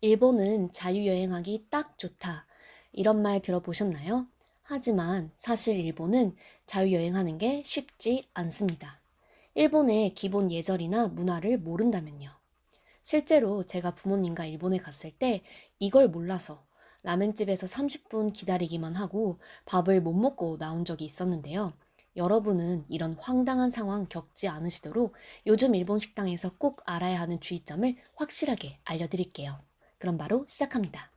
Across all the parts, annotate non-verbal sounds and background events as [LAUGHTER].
일본은 자유여행하기 딱 좋다. 이런 말 들어보셨나요? 하지만 사실 일본은 자유여행하는 게 쉽지 않습니다. 일본의 기본 예절이나 문화를 모른다면요. 실제로 제가 부모님과 일본에 갔을 때 이걸 몰라서 라멘집에서 30분 기다리기만 하고 밥을 못 먹고 나온 적이 있었는데요. 여러분은 이런 황당한 상황 겪지 않으시도록 요즘 일본 식당에서 꼭 알아야 하는 주의점을 확실하게 알려드릴게요. 그럼 바로 시작합니다.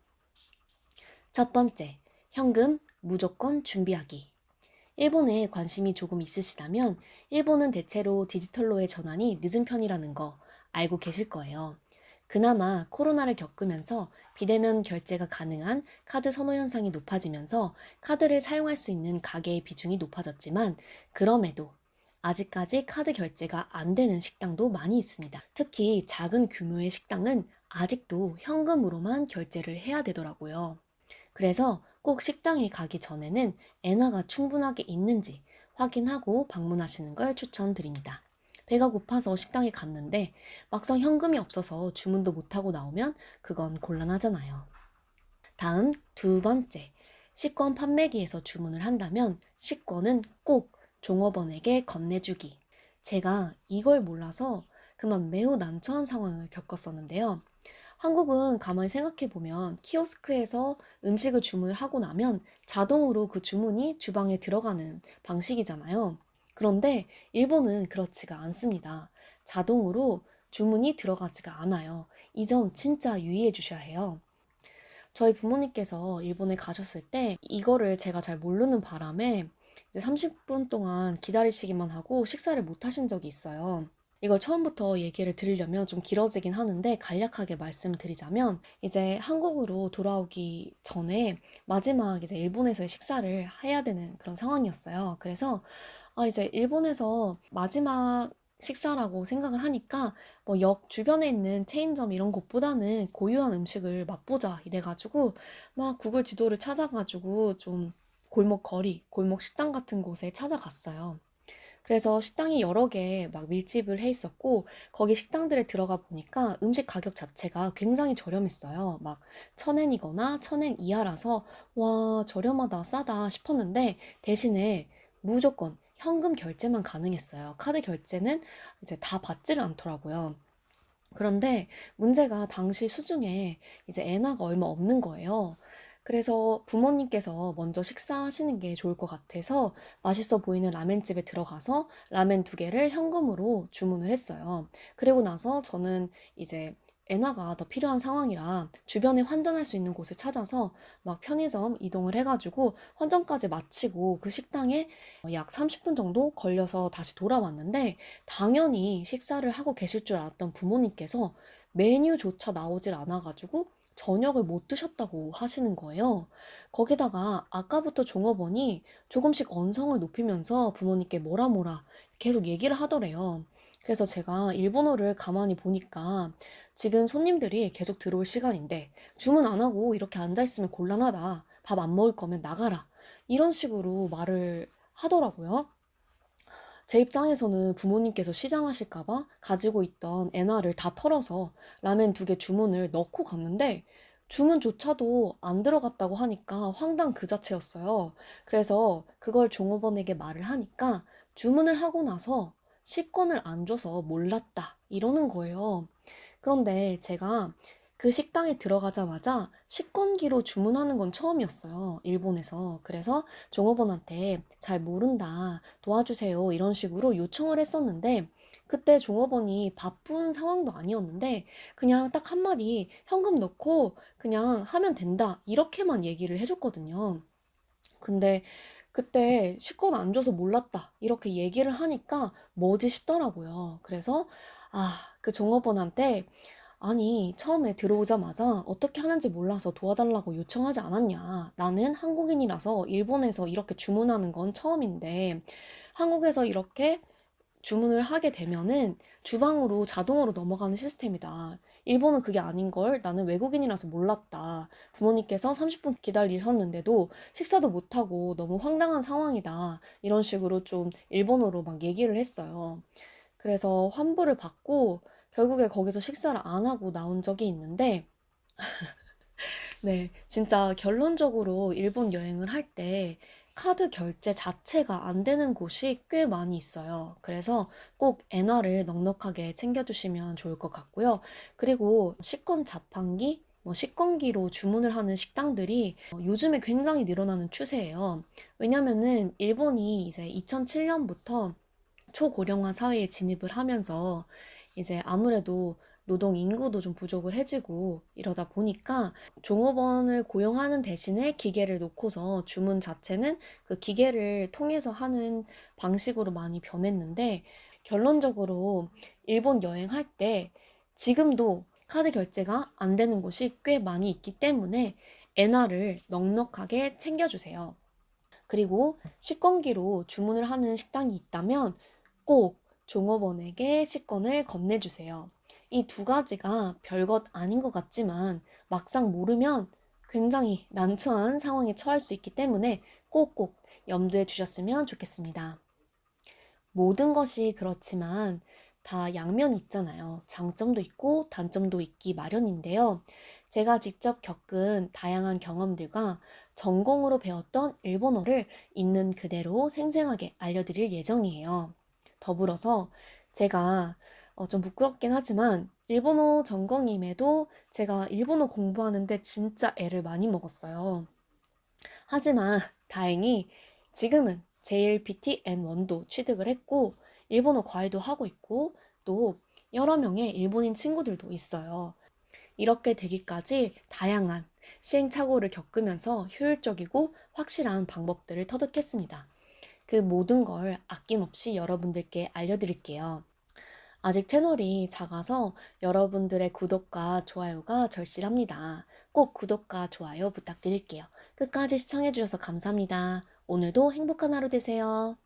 첫 번째, 현금 무조건 준비하기. 일본에 관심이 조금 있으시다면 일본은 대체로 디지털로의 전환이 늦은 편이라는 거 알고 계실 거예요. 그나마 코로나를 겪으면서 비대면 결제가 가능한 카드 선호 현상이 높아지면서 카드를 사용할 수 있는 가게의 비중이 높아졌지만 그럼에도 아직까지 카드 결제가 안 되는 식당도 많이 있습니다. 특히 작은 규모의 식당은 아직도 현금으로만 결제를 해야 되더라고요. 그래서 꼭 식당에 가기 전에는 엔화가 충분하게 있는지 확인하고 방문하시는 걸 추천드립니다. 배가 고파서 식당에 갔는데 막상 현금이 없어서 주문도 못하고 나오면 그건 곤란하잖아요. 다음 두 번째, 식권 판매기에서 주문을 한다면 식권은 꼭 종업원에게 건네주기. 제가 이걸 몰라서 그만 매우 난처한 상황을 겪었었는데요. 한국은 가만히 생각해 보면 키오스크에서 음식을 주문을 하고 나면 자동으로 그 주문이 주방에 들어가는 방식이잖아요. 그런데 일본은 그렇지가 않습니다. 자동으로 주문이 들어가지가 않아요. 이 점 진짜 유의해 주셔야 해요. 저희 부모님께서 일본에 가셨을 때 이거를 제가 잘 모르는 바람에 이제 30분 동안 기다리시기만 하고 식사를 못 하신 적이 있어요. 이걸 처음부터 얘기를 드리려면 좀 길어지긴 하는데 간략하게 말씀드리자면 이제 한국으로 돌아오기 전에 마지막 이제 일본에서의 식사를 해야 되는 그런 상황이었어요. 그래서 아 이제 일본에서 마지막 식사라고 생각을 하니까 뭐 역 주변에 있는 체인점 이런 곳보다는 고유한 음식을 맛보자 이래가지고 막 구글 지도를 찾아가지고 좀 골목 거리, 골목 식당 같은 곳에 찾아갔어요. 그래서 식당이 여러 개 막 밀집을 해 있었고 거기 식당들에 들어가 보니까 음식 가격 자체가 굉장히 저렴했어요. 막 천엔이거나 천엔 이하라서 와 저렴하다 싸다 싶었는데 대신에 무조건 현금 결제만 가능했어요. 카드 결제는 이제 다 받지를 않더라고요. 그런데 문제가 당시 수중에 이제 엔화가 얼마 없는 거예요. 그래서 부모님께서 먼저 식사하시는 게 좋을 것 같아서 맛있어 보이는 라멘집에 들어가서 라멘 두 개를 현금으로 주문을 했어요. 그리고 나서 저는 이제 엔화가 더 필요한 상황이라 주변에 환전할 수 있는 곳을 찾아서 막 편의점 이동을 해가지고 환전까지 마치고 그 식당에 약 30분 정도 걸려서 다시 돌아왔는데 당연히 식사를 하고 계실 줄 알았던 부모님께서 메뉴조차 나오질 않아가지고 저녁을 못 드셨다고 하시는 거예요. 거기다가 아까부터 종업원이 조금씩 언성을 높이면서 부모님께 뭐라 뭐라 계속 얘기를 하더래요. 그래서 제가 일본어를 가만히 보니까 지금 손님들이 계속 들어올 시간인데 주문 안 하고 이렇게 앉아 있으면 곤란하다. 밥 안 먹을 거면 나가라. 이런 식으로 말을 하더라고요. 제 입장에서는 부모님께서 시장하실까봐 가지고 있던 엔화를 다 털어서 라멘 두 개 주문을 넣고 갔는데 주문조차도 안 들어갔다고 하니까 황당 그 자체였어요. 그래서 그걸 종업원에게 말을 하니까 주문을 하고 나서 식권을 안 줘서 몰랐다. 이러는 거예요. 그런데 제가 그 식당에 들어가자마자 식권기로 주문하는 건 처음이었어요. 일본에서. 그래서 종업원한테 잘 모른다. 도와주세요. 이런 식으로 요청을 했었는데 그때 종업원이 바쁜 상황도 아니었는데 그냥 딱 한마디 현금 넣고 그냥 하면 된다. 이렇게만 얘기를 해줬거든요. 근데 그때 식권 안 줘서 몰랐다. 이렇게 얘기를 하니까 뭐지 싶더라고요. 그래서 아, 그 종업원한테 아니, 처음에 들어오자마자 어떻게 하는지 몰라서 도와달라고 요청하지 않았냐. 나는 한국인이라서 일본에서 이렇게 주문하는 건 처음인데, 한국에서 이렇게 주문을 하게 되면은 주방으로 자동으로 넘어가는 시스템이다. 일본은 그게 아닌 걸? 나는 외국인이라서 몰랐다. 부모님께서 30분 기다리셨는데도 식사도 못하고 너무 황당한 상황이다. 이런 식으로 좀 일본어로 막 얘기를 했어요. 그래서 환불을 받고 결국에 거기서 식사를 안 하고 나온 적이 있는데 [LAUGHS] 네, 진짜 결론적으로 일본 여행을 할 때 카드 결제 자체가 안 되는 곳이 꽤 많이 있어요. 그래서 꼭 엔화를 넉넉하게 챙겨주시면 좋을 것 같고요. 그리고 식권 자판기, 뭐 식권기로 주문을 하는 식당들이 어, 요즘에 굉장히 늘어나는 추세예요. 왜냐면은 일본이 이제 2007년부터 초고령화 사회에 진입을 하면서 이제 아무래도 노동 인구도 좀 부족을 해지고 이러다 보니까 종업원을 고용하는 대신에 기계를 놓고서 주문 자체는 그 기계를 통해서 하는 방식으로 많이 변했는데 결론적으로 일본 여행할 때 지금도 카드 결제가 안 되는 곳이 꽤 많이 있기 때문에 엔화를 넉넉하게 챙겨주세요. 그리고 식권기로 주문을 하는 식당이 있다면 꼭 종업원에게 식권을 건네주세요. 이 두 가지가 별것 아닌 것 같지만 막상 모르면 굉장히 난처한 상황에 처할 수 있기 때문에 꼭꼭 염두에 두셨으면 좋겠습니다. 모든 것이 그렇지만 다 양면이 있잖아요. 장점도 있고 단점도 있기 마련인데요. 제가 직접 겪은 다양한 경험들과 전공으로 배웠던 일본어를 있는 그대로 생생하게 알려드릴 예정이에요. 더불어서 제가 어, 좀 부끄럽긴 하지만 일본어 전공임에도 제가 일본어 공부하는데 진짜 애를 많이 먹었어요. 하지만 다행히 지금은 JLPT N1도 취득을 했고 일본어 과외도 하고 있고 또 여러 명의 일본인 친구들도 있어요. 이렇게 되기까지 다양한 시행착오를 겪으면서 효율적이고 확실한 방법들을 터득했습니다. 그 모든 걸 아낌없이 여러분들께 알려드릴게요. 아직 채널이 작아서 여러분들의 구독과 좋아요가 절실합니다. 꼭 구독과 좋아요 부탁드릴게요. 끝까지 시청해주셔서 감사합니다. 오늘도 행복한 하루 되세요.